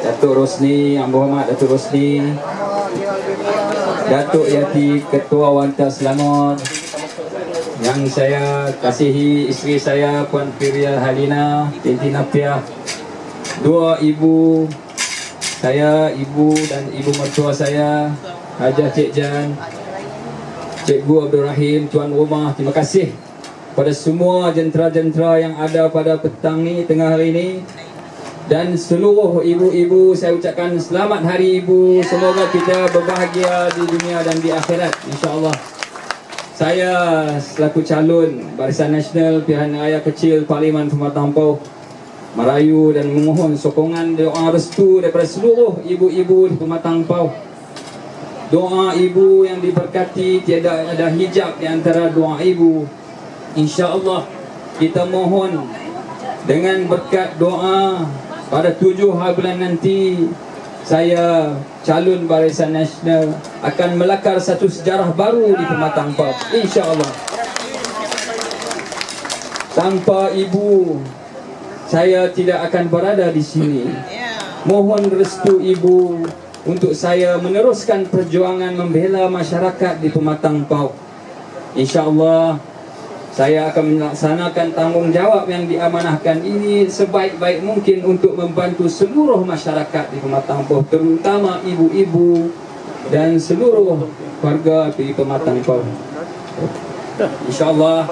Datuk Rosni, Yang Berhormat Datuk Rosni, Datuk Yati Ketua Wanta Selangor, yang saya kasihi isteri saya Puan Piria Halina binti Napiah, dua ibu saya, ibu dan ibu mertua saya, Hajah Cik Jan, Cikgu Abdul Rahim, Tuan Rumah, terima kasih pada semua jentera-jentera yang ada pada petang ni, tengah hari ini dan seluruh ibu-ibu saya ucapkan selamat hari ibu. Semoga kita berbahagia di dunia dan di akhirat insyaallah. Saya selaku calon Barisan Nasional Pilihan Raya Kecil Parlimen Pematang Ampau merayu dan memohon sokongan doa restu daripada seluruh ibu-ibu di Pematang Ampau doa ibu yang diberkati tiada ada hijab di antara doa ibu. Insyaallah kita mohon dengan berkat doa pada tujuh hari bulan nanti saya calon Barisan Nasional akan melakar satu sejarah baru di Pematang Ampau insya-Allah. Tanpa ibu saya tidak akan berada di sini. Mohon restu ibu untuk saya meneruskan perjuangan membela masyarakat di Pematang Ampau insya-Allah saya akan melaksanakan tanggungjawab yang diamanahkan ini sebaik-baik mungkin untuk membantu seluruh masyarakat di Pematang Ampau terutama ibu-ibu dan seluruh warga di Pematang Ampau. InsyaAllah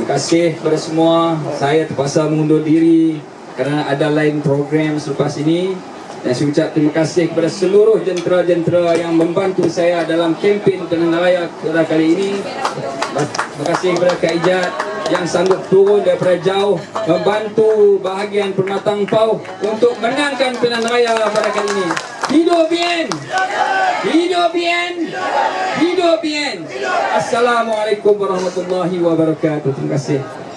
Terima kasih kepada semua Saya terpaksa mengundur diri Kerana ada lain program selepas ini Dan saya ucap terima kasih kepada seluruh jentera-jentera Yang membantu saya dalam kempen Raya pada kali ini Terima kasih kepada Kak Ijat yang sanggup turun daripada jauh membantu bahagian Permatang Pau untuk menangkan pilihan raya pada kali ini. Hidup bien! Hidup bien! Hidup bien! Assalamualaikum warahmatullahi wabarakatuh. Terima kasih.